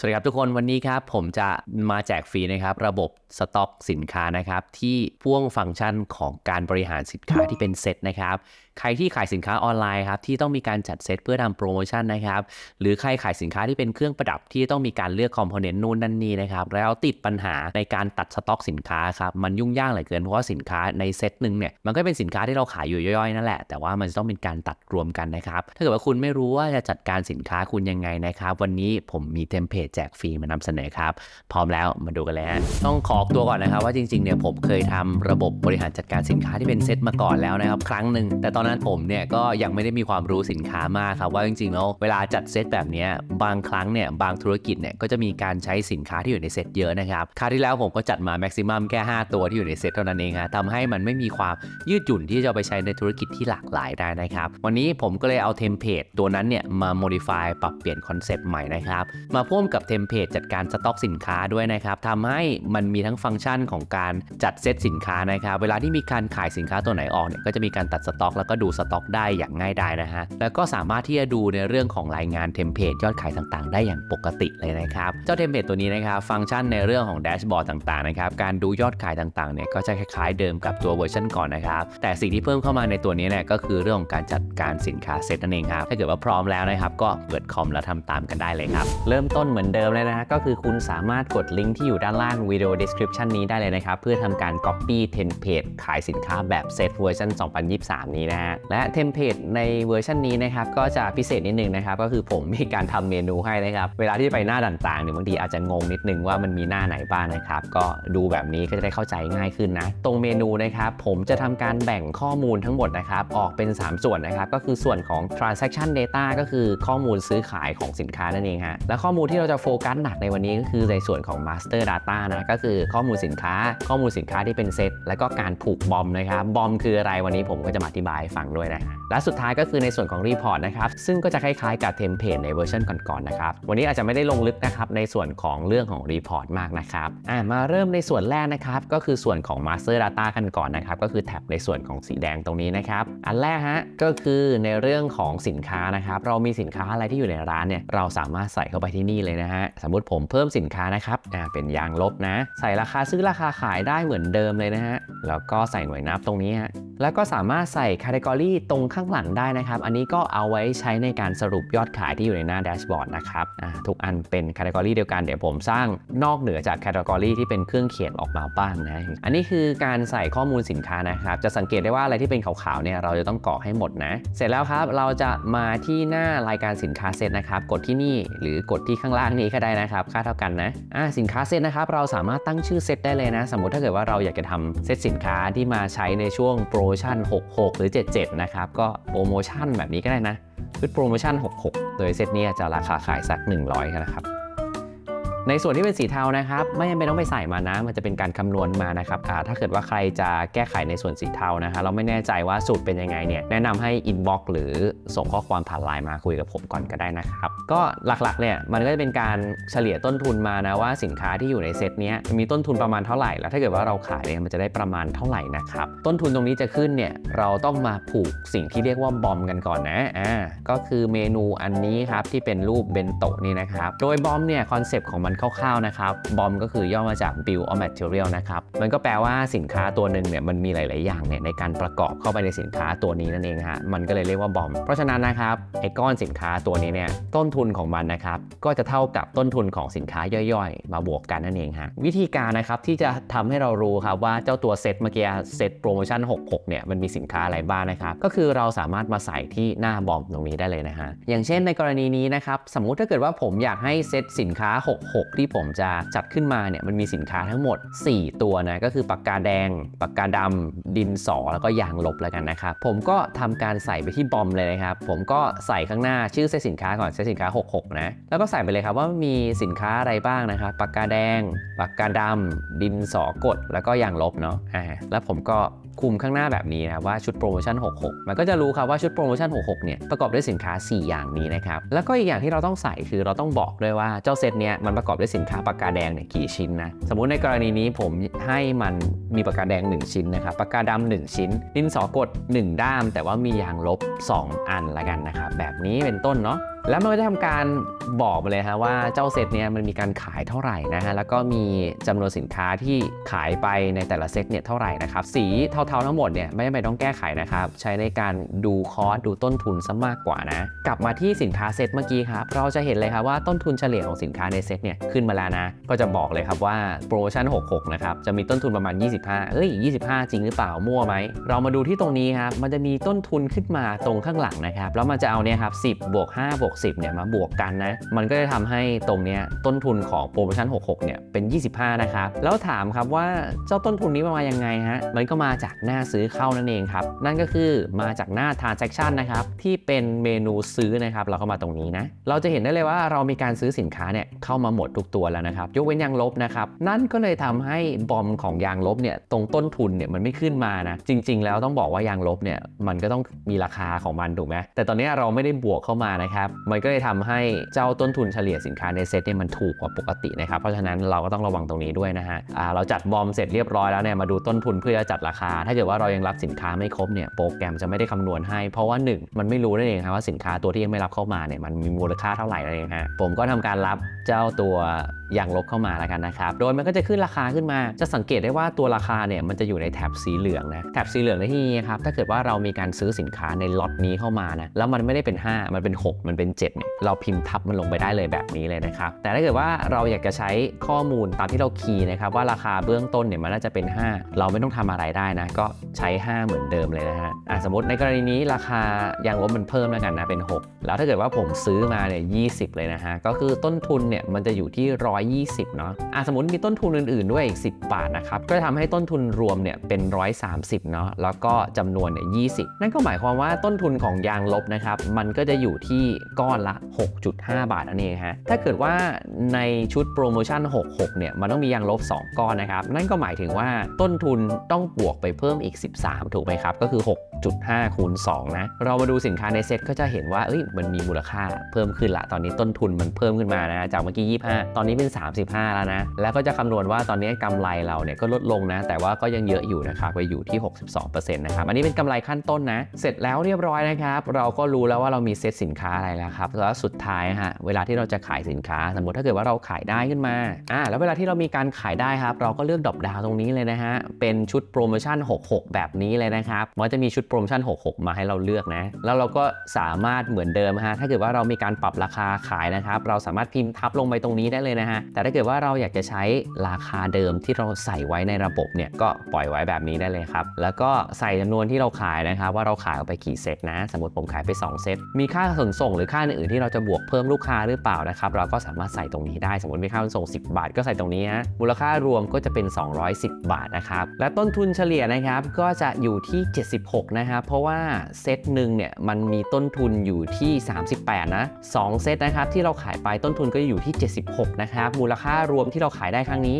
สวัสดีครับทุกคนวันนี้ครับผมจะมาแจกฟรีนะครับ ระบบสต็อกสินค้านะครับ ที่พ่วงฟังก์ชันของการบริหารสินค้าที่เป็นเซตนะครับ ใครที่ขายสินค้าออนไลน์ครับที่ต้องมีการจัดเซตเพื่อทำโปรโมชั่นนะครับ หรือใครขายสินค้าที่เป็นเครื่องประดับที่ต้องมีการเลือกคอมโพเนนต์นู่นนั่นนี่นะครับ แล้วติดปัญหาในการตัดสต็อกสินค้าครับมันยุ่งยากเหลือเกินเพราะว่าสินค้าในเซตหนึ่งเนี่ยมันก็เป็นสินค้าที่เราขายอยู่ย่อยๆนั่นแหละแต่ว่ามันจะต้องเป็นการตัดรวมกันนะครับถ้าเกิดว่าคุณไม่รู้ว่าจะจัดการสินค้าคุณยังไงนะครับ วันนี้ผมมีเทมเพลตแจกฟรีมานำเสนอครับ พร้อมแล้วมาดูกันเลยฮะต้องขอตัวก่อนนะครับว่าจริงๆเนี่ยผมเคยทำระบบบริหารจัดการสินค้าที่เป็นเซตมาก่อนแล้วนะครับครั้งหนึ่งแต่ตอนนั้นผมเนี่ยก็ยังไม่ได้มีความรู้สินค้ามากครับว่าจริงๆแล้วเวลาจัดเซตแบบนี้บางครั้งเนี่ยบางธุรกิจเนี่ยก็จะมีการใช้สินค้าที่อยู่ในเซตเยอะนะครับคราวที่แล้วผมก็จัดมาแม็กซิมัมแค่ 5 ตัวที่อยู่ในเซตเท่านั้นเองฮะทำให้มันไม่มีความยืดหยุ่นที่จะเอาไปใช้ในธุรกิจที่หลากหลายได้นะครับ วันนี้ผมก็เลยเอาเทมเพลตตัวนั้นเนี่ยมา modify ปรับเปลี่ยนคอนเซปต์ใหม่นะครับ มาพ่วงกับเทมเพลตจัดการสต็อกสินค้าด้วยนะครับทำให้มันมีทั้งฟังก์ชันของการจัดเซตสินค้านะครับ เวลาที่มีการขายสินค้าตัวไหนออกเนี่ยก็จะมีการตัดสต็อก แล้วก็ดูสต็อก ได้อย่างง่ายดายนะฮะแล้วก็สามารถที่จะดูในเรื่องของรายงานเทมเพลตยอดขายต่างๆ ได้อย่างปกติเลยนะครับเจ้าเทมเพลตตัวนี้นะครับฟังก์ชันในเรื่องของแดชบอร์ดต่างๆนะครับการดูยอดขายต่างๆเนี่ยก็จะคล้ายๆเดิมกับตัวเวอร์ชันก่อนนะครับแต่สิ่งที่เพิ่มเข้ามาในตัวนี้เนี่ยก็คือเรื่องของการจัดการสินค้าเซตนั่นเองครับถ้าเกิดว่าพร้อมแล้วนะครับก็เปิดคอมแล้วทำตามกันได้เลยครับเริ่มต้นเหมือนเดิมเลยนะฮะก็คือคุณสามารถกดลิงก์ที่อยู่ด้านล่างวิดีโอ description นี้ได้เลยนะครับ เพื่อทำการ copy template ขายสินค้าแบบเซตเวอร์ชัน2023 นี้นะฮะและเทมเพลตในเวอร์ชันนี้นะครับก็จะพิเศษนิดนึงนะครับก็คือผมมีการทำเมนูให้นะครับ เวลาที่ไปหน้าต่างๆเนี่ยบางทีอาจจะงงนิดนึงว่ามันมีหน้าไหนบ้างนะครับ ก็ดูแบบนี้ก็จะได้เข้าใจง่ายขึ้นนะ ตรงเมนูนะครับผมจะทำการแบ่งข้อมูลทั้งหมดนะครับออกเป็น 3 ส่วนนะครับก็คือส่วนของ transaction data ก็คือข้อมูลซื้อขายของสินค้านั่นเองฮะและข้อมูลที่เราจะโฟกัสหนักในวันนี้ก็คือในส่วนของ master data นะก็คือข้อมูลสินค้า ข้อมูลสินค้าที่เป็นเซตแล้วก็การผูกบอมนะครับบอมคืออะไรวันนี้ผมก็จะมาอธิบายฟังด้วยนะฮะและสุดท้ายก็คือในส่วนของรีพอร์ตนะครับซึ่งก็จะคล้ายๆกับเทมเพลตในเวอร์ชันก่อนๆนะครับวันนี้อาจจะไม่ได้ลงลึกนะครับในส่วนของเรื่องของรีพอร์ตมากนะครับอ่ามาเริ่มในส่วนแรกนะครับก็คือส่วนของ master data กันก่อนนะครับก็คือแท็บในส่วนของสีแดงตรงนี้นะครับอันแรกฮะก็คือในเรื่องของสินค้านะครับเรามีสินค้าอะไรที่อยู่ในร้านเนี่ยเราสามารถใส่เข้าไปที่นี่เลยนะฮะ สมมติผมเพิ่มสินค้านะครับอ่าเป็นยางลบนะ ใส่ราคาซื้อราคาขายได้เหมือนเดิมเลยนะฮะ แล้วก็ใส่หน่วยนับตรงนี้ฮะ แล้วก็สามารถใส่ category ตรงข้างหลังได้นะครับ อันนี้ก็เอาไว้ใช้ในการสรุปยอดขายที่อยู่ในหน้าแดชบอร์ดนะครับอ่าทุกอันเป็น category เดียวกัน เดี๋ยวผมสร้างนอกเหนือจาก category ที่เป็นเครื่องเขียนออกมาบ้างนะ อันนี้คือการใส่ข้อมูลสินค้านะครับ จะสังเกตได้ว่าอะไรที่เป็นขาวๆเนี่ยเราจะต้องกรอกให้หมดนะ เสร็จแล้วครับเราจะมาที่หน้ารายการสินค้าเซตนะครับ กดที่นี่หรือกดที่ข้างล่างนี้ก็ได้นะครับ ค่าเท่ากันนะอ่าสินค้าเซตนะครับ เราสามารถตั้งชื่อเซตได้เลยนะ สมมติถ้าเกิดว่าเราอยากจะทำเซตสินค้าที่มาใช้ในช่วงโปรโมชั่น 66 หรือ 77 นะครับ ก็โปรโมชั่นแบบนี้ก็ได้นะชุดโปรโมชั่น 66 โดยเซตนี้จะราคาขายสัก 100นะครับ ในส่วนที่เป็นสีเทานะครับ ไม่จำเป็นต้องไปใส่มานะ มันจะเป็นการคำนวณมานะครับถ้าเกิดว่าใครจะแก้ไขในส่วนสีเทานะฮะเราไม่แน่ใจว่าสูตรเป็นยังไงเนี่ยแนะนำให้อินบ็อกหรือส่งข้อความผ่านไลน์มาคุยกับผมก่อนก็ได้นะครับ ก็หลักๆเนี่ยมันก็จะเป็นการเฉลี่ยต้นทุนมานะว่าสินค้าที่อยู่ในเซตเนี้ยมีต้นทุนประมาณเท่าไหร่แล้วถ้าเกิดว่าเราขายเนี่ยมันจะได้ประมาณเท่าไหร่นะครับต้นทุนตรงนี้จะขึ้นเนี่ยเราต้องมาผูกสิ่งที่เรียกว่าบอมกันก่อนนะอ่าก็คือเมนูอันนี้ครับที่เป็นรูปเบนโตะนี่นะครับโดยบอมเนี่ยคอนเซปต์ของมันคร่าวๆนะครับบอมก็คือย่อมาจาก bill of material นะครับมันก็แปลว่าสินค้าตัวหนึ่งเนี่ยมันมีหลาย ๆ อย่างเนี่ยในการประกอบเข้าไปในสินค้าตัวนี้นั่นเองฮะมันก็เลยเรียกว่าบอม เพราะฉะนั้นนะครับไอ้ก้อนสินค้าตัวนี้เนี่ยต้นทุนของมันนะครับก็จะเท่ากับต้นทุนของสินค้าย่อยๆ มาบวกกันนั่นเองฮะวิธีการนะครับที่จะทำให้เรารู้ครับว่าเจ้าตัวเซตเมื่อกี้เซตโปรโมชั่น 66 เนี่ยมันมีสินค้าอะไรบ้างนะครับก็คือเราสามารถมาใส่ที่หน้าบอมตรงนี้ได้เลยนะฮะอย่างเช่นในกรณีนี้นะครับสมมุติถ้าเกิดว่าผมอยากให้เซตสินค้า 66ที่ผมจะจัดขึ้นมาเนี่ยมันมีสินค้าทั้งหมด 4 ตัวนะก็คือปากกาแดง ปากกาดำดินสอแล้วก็ยางลบแล้วกันนะครับผมก็ทำการใส่ไปที่บอมเลยนะครับผมก็ใส่ข้างหน้าชื่อเซตสินค้าก่อนเซตสินค้า 66 นะ แล้วก็ใส่ไปเลยครับว่ามีสินค้าอะไรบ้างนะครับปากกาแดง ปากกาดำดินสอกดแล้วก็ยางลบเนาะอ่าแล้วผมก็ คุมข้างหน้าแบบนี้นะครับว่าชุดโปรโมชั่น 66 มันก็จะรู้ครับว่าชุดโปรโมชั่น 66 เนี่ยประกอบด้วยสินค้า 4 อย่างนี้นะครับแล้วก็อีกอย่างที่เราต้องใส่คือเราต้องบอกด้วยว่าเจ้าเซตเนี้ยมันประกอบด้วยสินค้าปากกาแดงเนี่ยกี่ชิ้นนะสมมุติในกรณีนี้ผมให้มันมีปากกาแดง 1 ชิ้นนะครับปากกาดำ1ชิ้น ดินสอกด 1 ด้าม แต่ว่ามียางลบ 2 อันละกันนะครับแบบนี้เป็นต้นเนาะแล้วมันก็จะทำการบอกมาเลยฮะว่าเจ้าเซตเนี้ยมันมีการขายเท่าไหร่นะฮะแล้วก็มีจำนวนสินค้าที่ขายไปในแต่ละเซตเนี่ยเท่าไหร่นะครับสีเทาๆทั้งหมดเนี่ยไม่จำเป็นต้องแก้ไขนะครับใช้ในการดูคอสดูต้นทุนซะมากกว่านะกลับมาที่สินค้าเซตเมื่อกี้ครับเราจะเห็นเลยครับว่าต้นทุนเฉลี่ยของสินค้าในเซตเนี่ยขึ้นมาแล้วนะก็จะบอกเลยครับว่าโปรโมชั่น 66 นะครับจะมีต้นทุนประมาณ 25 เอ้ย 25 จริงหรือเปล่ามั่วไหมเรามาดูที่ตรงนี้ครับมันจะมีต้นทุนขึ้นมาตรงข้างหลังนะครับแล้วมันจะเอาเนี่ยครับ10บวก5บวก10เนี่ยมาบวกกันนะมันก็จะทำให้ตรงเนี้ยต้นทุนของโปรโมชั่น 66เนี่ยเป็น 25 นะครับ แล้วถามครับว่าเจ้าต้นทุนนี้มายังไงฮะมันก็มาจากหน้าซื้อเข้านั่นเองครับ นั่นก็คือมาจากหน้า transaction นะครับ ที่เป็นเมนูซื้อนะครับ เราก็มาตรงนี้นะ เราจะเห็นได้เลยว่าเรามีการซื้อสินค้าเนี่ยเข้ามาหมดทุกตัวแล้วนะครับ ยกเว้นยางลบนะครับ นั่นก็เลยทำให้บอมของยางลบเนี่ยตรงต้นทุนเนี่ยมันไม่ขึ้นมานะ จริง ๆ แล้วต้องบอกว่ายางลบเนี่ยมันก็ต้องมีราคาของมันถูกไหมแต่ตอนนี้เราไม่ได้บวกเข้ามานะครับมันก็เลยทำให้เจ้าต้นทุนเฉลี่ยสินค้าในเซตเนี่ยมันถูกกว่าปกตินะครับ เพราะฉะนั้นเราก็ต้องระวังตรงนี้ด้วยนะฮะเราจัดบอมเสร็จเรียบร้อยแล้วเนี่ยมาดูต้นทุนเพื่อจะจัดราคา ถ้าเกิดว่าเรายังรับสินค้าไม่ครบเนี่ยโปรแกรมจะไม่ได้คำนวณให้ เพราะว่า 1 มันไม่รู้นั่นเองครับว่าสินค้าตัวที่ยังไม่รับเข้ามาเนี่ยมันมีมูลค่าเท่าไหร่นั่นเองฮะผมก็ทำการรับเจ้าตัว ยางลบเข้ามาแล้วกันนะครับ โดยมันก็จะขึ้นราคาขึ้นมา จะสังเกตได้ว่าตัวราคาเนี่ยมันจะอยู่ในแถบสีเหลืองนะ แถบสีเหลืองในที่นี้ครับ ถ้าเกิดว่าเรามีการซื้อสินค้าในล็อตนี้เข้ามานะ แล้วมันไม่ได้เป็น 5 มันเป็น 6 มันเป็น7เนี่ยเราพิมพ์ทับมันลงไปได้เลยแบบนี้เลยนะครับ แต่ถ้าเกิดว่าเราอยากจะใช้ข้อมูลตามที่เราคีย์นะครับว่าราคาเบื้องต้นเนี่ยมันน่าจะเป็น 5 เราไม่ต้องทำอะไรได้นะ ก็ใช้ 5 เหมือนเดิมเลยนะฮะสมมติในกรณีนี้ราคายางลบมันเพิ่มแล้วกันนะเป็น 6 แล้วถ้าเกิดว่าผมซื้อมาเนี่ย20เลยนะฮะก็คือต้นทุนเนี่ยมันจะอยู่ที่120 เนาะอะสมมติมีต้นทุนอื่นๆด้วยอีก 10 บาทนะครับ ก็จะทำให้ต้นทุนรวมเนี่ยเป็น 130 เนาะ แล้วก็จำนวนเนี่ย 20 นั่นก็หมายความว่าต้นทุนของยางลบนะครับ มันก็จะอยู่ที่ก้อนละ 6.5 บาทนั่นเองฮะ ถ้าเกิดว่าในชุดโปรโมชั่น 66 เนี่ย มันต้องมียางลบ 2 ก้อนนะครับ นั่นก็หมายถึงว่าต้นทุนต้องบวกไปเพิ่มอีก 13 ถูกไหมครับ ก็คือ 6.5 คูณ 2 นะ เรามาดูสินค้าในเซ็ตก็จะเห็นว่า เอ้ย มันมีมูลค่าเพิ่มขึ้นละ ตอนนี้ต้นทุนมันเพิ่มขึ้นมานะ จากเมื่อกี้ 25 ตอนนี้เป็น35 แล้วนะ แล้วก็จะคำนวณว่าตอนนี้กำไรเราเนี่ยก็ลดลงนะ แต่ว่าก็ยังเยอะอยู่นะครับไปอยู่ที่ 62%นะครับ อันนี้เป็นกำไรขั้นต้นนะ เสร็จแล้วเรียบร้อยนะครับ เราก็รู้แล้วว่าเรามีเซตสินค้าอะไรแล้วครับ แล้วสุดท้ายฮะ เวลาที่เราจะขายสินค้า สมมติถ้าเกิดว่าเราขายได้ขึ้นมา อ่า แล้วเวลาที่เรามีการขายได้ครับ เราก็เลือกดอปดาวตรงนี้เลยนะฮะ เป็นชุดโปรโมชั่น 66 แบบนี้เลยนะครับ มันจะมีชุดโปรโมชั่น 66 มาให้เราเลือกนะ แล้วเราก็สามารถเหมือนเดิมฮะ ถ้าเกิดว่าเรามีการปรับราคาขายนะครับ เราสามารถพิมพ์ทับลงไปตรงนี้ได้เลยนะฮะแต่ถ้าเกิดว่าเราอยากจะใช้ราคาเดิมที่เราใส่ไว้ในระบบเนี่ยก็ปล่อยไว้แบบนี้ได้เลยครับ แล้วก็ใส่จำนวนที่เราขายนะครับว่าเราขายออกไปกี่เซตนะ สมมติผมขายไป 2 เซต มีค่าขนส่งหรือค่าอื่นๆที่เราจะบวกเพิ่มลูกค้าหรือเปล่านะครับเราก็สามารถใส่ตรงนี้ได้ สมมติมีค่าขนส่ง 10 บาท ก็ใส่ตรงนี้ฮะมูลค่ารวมก็จะเป็น 210 บาทนะครับและต้นทุนเฉลี่ยนะครับก็จะอยู่ที่ 76 นะครับเพราะว่าเซตหนึ่งเนี่ยมันมีต้นทุนอยู่ที่ 38 นะ2เซตนะครับที่เราขายไปต้นทุนก็อยู่ที่ 76 นะครับมูลค่ารวมที่เราขายได้ครั้งนี้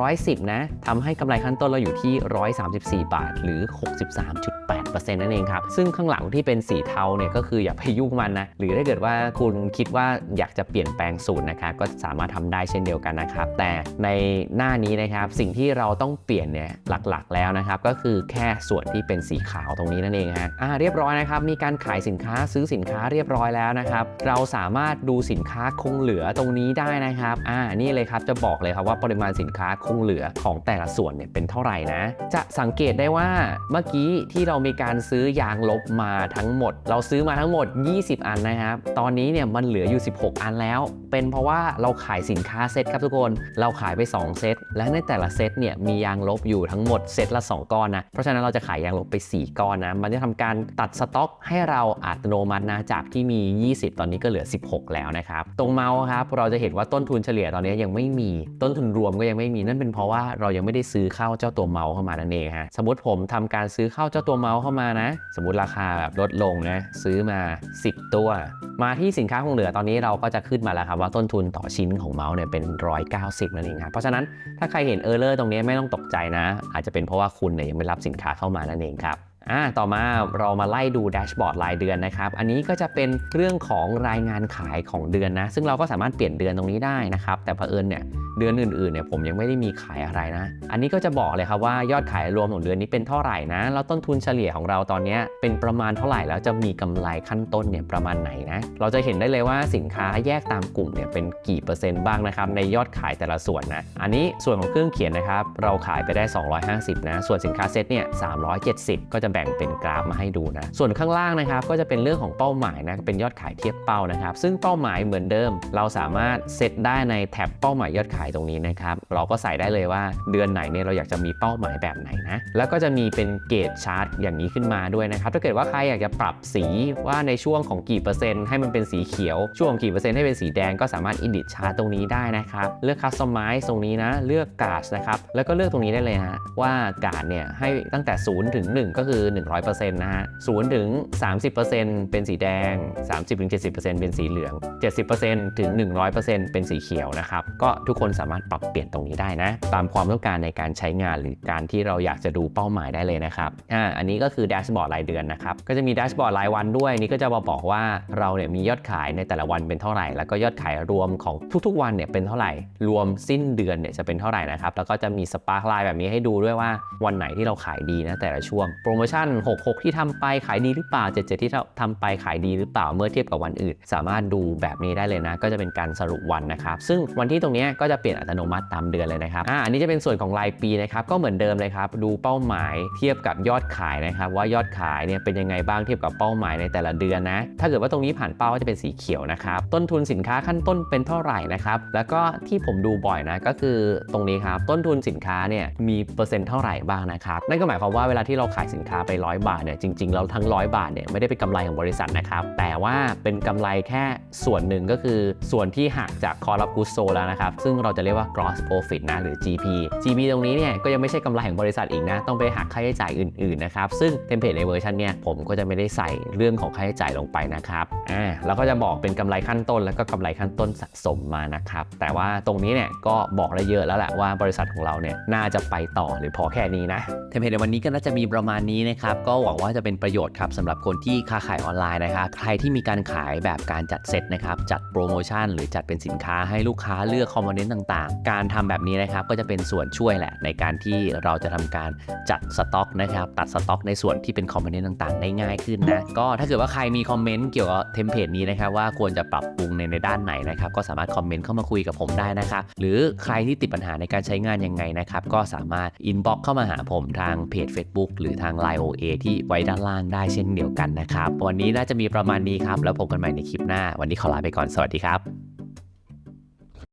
210 นะทำให้กำไรขั้นต้นเราอยู่ที่ 134 บาท หรือ 63.8%นั่นเองครับ ซึ่งข้างหลังที่เป็นสีเทาเนี่ยก็คืออย่าไปยุ่งมันนะ หรือถ้าเกิดว่าคุณคิดว่าอยากจะเปลี่ยนแปลงสูตรนะครับก็สามารถทำได้เช่นเดียวกันนะครับ แต่ในหน้านี้นะครับสิ่งที่เราต้องเปลี่ยนเนี่ยหลักๆ แล้วนะครับ ก็คือแค่ส่วนที่เป็นสีขาวตรงนี้นั่นเองฮะอ่าเรียบร้อยนะครับ มีการขายสินค้าซื้อสินค้าเรียบร้อยแล้วนะครับ เราสามารถดูสินค้าคงเหลือตรงนี้ได้นะครับอ่านี่เลยครับจะบอกเลยครับว่าปริมาณสินค้าคงเหลือของแต่ละส่วนเนี่ยเป็นเท่าไหร่นะ จะสังเกตได้ว่าเมื่อกี้ที่เรามีการซื้อยางลบมาทั้งหมด เราซื้อมาทั้งหมด 20 อันนะครับ ตอนนี้เนี่ยมันเหลืออยู่ 16 อันแล้ว เป็นเพราะว่าเราขายสินค้าเซตครับทุกคน เราขายไป 2 เซต และในแต่ละเซตเนี่ยมียางลบอยู่ทั้งหมดเซตละ 2 ก้อนนะ เพราะฉะนั้นเราจะขายยางลบไป 4 ก้อนนะ มันจะทำการตัดสต็อกให้เราอัตโนมัตินะ จากที่มี 20 ตอนนี้ก็เหลือ 16 แล้วนะครับ ตรงเมาส์ครับ เราจะเห็นว่าต้นทุนเฉลี่ยตอนนี้ยังไม่มีต้นทุนรวมก็ยังไม่มีนั่นเป็นเพราะว่าเรายังไม่ได้ซื้อเข้าเจ้าตัวเมาส์เข้ามานั่นเองฮะสมมติผมทำการซื้อเข้าเจ้าตัวเมาส์เข้ามานะ สมมติราคาแบบลดลงนะซื้อมา 10 ตัว มาที่สินค้าคงเหลือตอนนี้เราก็จะขึ้นมาแล้วครับว่าต้นทุนต่อชิ้นของเมาส์เนี่ยเป็น 190นั่นเองครับเพราะฉะนั้นถ้าใครเห็นเออร์เลอร์ตรงนี้ไม่ต้องตกใจนะ อาจจะเป็นเพราะว่าคุณเนี่ยยังไม่รับสินค้าเข้ามานั่นเองครับ อ่าต่อมาเรามาไล่ดูแดชบอร์ดรายเดือนนะครับ อันนี้ก็จะเป็นเรื่องของรายงานขายของเดือนนะ ซึ่งเราก็สามารถเปลี่ยนเดือนตรงนี้ได้นะครับ แต่เผอิญเนี่ยเดือนอื่นๆเนี่ยผมยังไม่ได้มีขายอะไรนะ อันนี้ก็จะบอกเลยครับว่ายอดขายรวมของเดือนนี้เป็นเท่าไหร่นะ แล้วต้นทุนเฉลี่ยของเราตอนนี้เป็นประมาณเท่าไหร่ แล้วจะมีกำไรขั้นต้นเนี่ยประมาณไหนนะ เราจะเห็นได้เลยว่าสินค้าแยกตามกลุ่มเนี่ยเป็นกี่เปอร์เซ็นต์บ้างนะครับในยอดขายแต่ละส่วนนะ อันนี้ส่วนของเครื่องเขียนนะครับเราขายไปได้ 250 นะ ส่วนสินค้าเซตเนี่ย370 ก็จะแบ่งเป็นกราฟมาให้ดูนะ ส่วนข้างล่างนะครับก็จะเป็นเรื่องของเป้าหมายนะเป็นยอดขายเทียบเป้านะครับ ซึ่งเป้าหมายเหมือนเดิม เราสามารถเซตได้ในแท็บเป้าหมายยอดขายตรงนี้นะครับเราก็ใส่ได้เลยว่าเดือนไหนเนี่ยเราอยากจะมีเป้าหมายแบบไหนนะแล้วก็จะมีเป็นเกจชาร์ตอย่างนี้ขึ้นมาด้วยนะครับถ้าเกิดว่าใครอยากจะปรับสีว่าในช่วงของกี่เปอร์เซ็นต์ให้มันเป็นสีเขียว ช่วงกี่เปอร์เซ็นต์ให้เป็นสีแดงก็สามารถอินดิชาร์ตตรงนี้ได้นะครับเลือกคัสตอมไมซ์ตรงนี้นะเลือกกา d นะครับแล้วก็เลือกตรงนี้ได้เลยฮะว่ากา d เนี่ยให้ตั้งแต่0ถึง1ก็คือ100%นะฮะ0ถึง 30%เป็นสีแดง 30ถึง70%เป็นสีเหลือง 70%ถึง 100%เป็นสีเขียวนะครับ ก็ทุกคนสามารถปรับเปลี่ยนตรงนี้ได้นะ ตามความต้องการในการใช้งานหรือการที่เราอยากจะดูเป้าหมายได้เลยนะครับ อ่า อันนี้ก็คือแดชบอร์ดรายเดือนนะครับ ก็จะมีแดชบอร์ดรายวันด้วย นี่ก็จะมาบอกว่าเราเนี่ยมียอดขายในแต่ละวันเป็นเท่าไหร่ แล้วก็ยอดขายรวมของทุกๆวันเนี่ยเป็นเท่าไหร่ รวมสิ้นเดือนเนี่ยจะเป็นเท่าไหร่นะครับ แล้วก็จะมีสปาร์คไลน์แบบนี้ให้ดูด้วยว่าวันไหนที่เราขายดีนะแต่ละช่วงโปรโมชัน66 ที่ทำไปขายดีหรือเปล่า 77 ที่เราทำไปขายดีหรือเปล่าเมื่อเทียบกับวันอื่น สามารถดูแบบนี้ได้เลยนะ ก็จะเป็นการสรุปวันนะครับ ซึ่งวันที่ตรงนี้ก็จะเปลี่ยนอัตโนมัติตามเดือนเลยนะครับอ่าอันนี้จะเป็นส่วนของรายปีนะครับก็เหมือนเดิมเลยครับดูเป้าหมายเทียบกับยอดขายนะครับ ว่ายอดขายเนี่ยเป็นยังไงบ้างเทียบกับเป้าหมายในแต่ละเดือนนะถ้าเกิดว่าตรงนี้ผ่านเป้าก็จะเป็นสีเขียวนะครับต้นทุนสินค้าขั้นต้นเป็นเท่าไหร่นะครับแล้วก็ที่ผมดูบ่อยนะก็คือตรงนี้ครับต้นทุนสินค้าเนี่ยมีเปอร์เซ็นต์เท่าไหร่บ้างนะครับนั่นก็หมายความว่าเวลาที่เราขายสินค้าไป 100 บาทเนี่ยจริงๆแล้วทั้ง 100 บาทเนี่ยไม่ได้เป็นกำไรของบริษัทนะครับแต่ว่าเป็นกำไรแค่ส่วนหนึ่งก็คือส่วนที่หักจาก cost of goods sold แล้วนะครับซึ่งเราจะเรียกว่า gross profit นะหรือ GP GP ตรงนี้เนี่ยก็ยังไม่ใช่กำไรของบริษัทอีกนะต้องไปหักค่าใช้จ่ายอื่นๆนะครับซึ่งเทมเพลตในเวอร์ชันเนี่ยผมก็จะไม่ได้ใส่เรื่องของค่าใช้จ่ายลงไปนะครับอ่าแล้วก็จะบอกเป็นกำไรขั้นต้นแล้วก็กำไรขั้นต้นสะสมมานะครับแต่ว่าตรงนี้เนี่ยก็บอกได้เยอะแล้วแหละว่าบริษัทของเราเนี่ยน่าจะไปต่อหรือพอแค่นี้นะเทมเพลตในวันนี้ก็น่าจะมีประมาณนี้นะครับก็หวังว่าจะเป็นประโยชน์ครับสำหรับคนที่ค้าขายออนไลน์นะครับใครที่มีการขายแบบการจัดเซตนะครับจัดโปรโมชั่น หรือจัดเป็นสินค้าให้ลูกค้าเลือกคอมโพเนนต์ต่างๆ การทำแบบนี้นะครับก็จะเป็นส่วนช่วยแหละ ในการที่เราจะทำการจัดสต็อกนะครับตัดสต็อก ในส่วนที่เป็นคอมโพเนนต์ต่างๆ ได้ง่ายขึ้นนะก็ถ้าเกิดว่าใครมีคอมเมนต์เกี่ยวกับเทมเพลตนี้นะครับว่าควรจะปรับปรุงในในด้านไหนนะครับก็สามารถคอมเมนต์เข้ามาคุยกับผมได้นะครับหรือใครที่ติดปัญหาในการใช้งานยังไงนะครับก็สามารถอินบ็อกเข้ามาหาผมทางเพจ Facebook หรือทาง Line OA ที่ไว้ด้านล่างได้เช่นเดียวกันนะครับ วันนี้น่าจะมีประมาณนี้ครับ แล้วพบกันใหม่ในคลิปหน้า วันนี้ขอลาไปก่อน สวัสดีครับ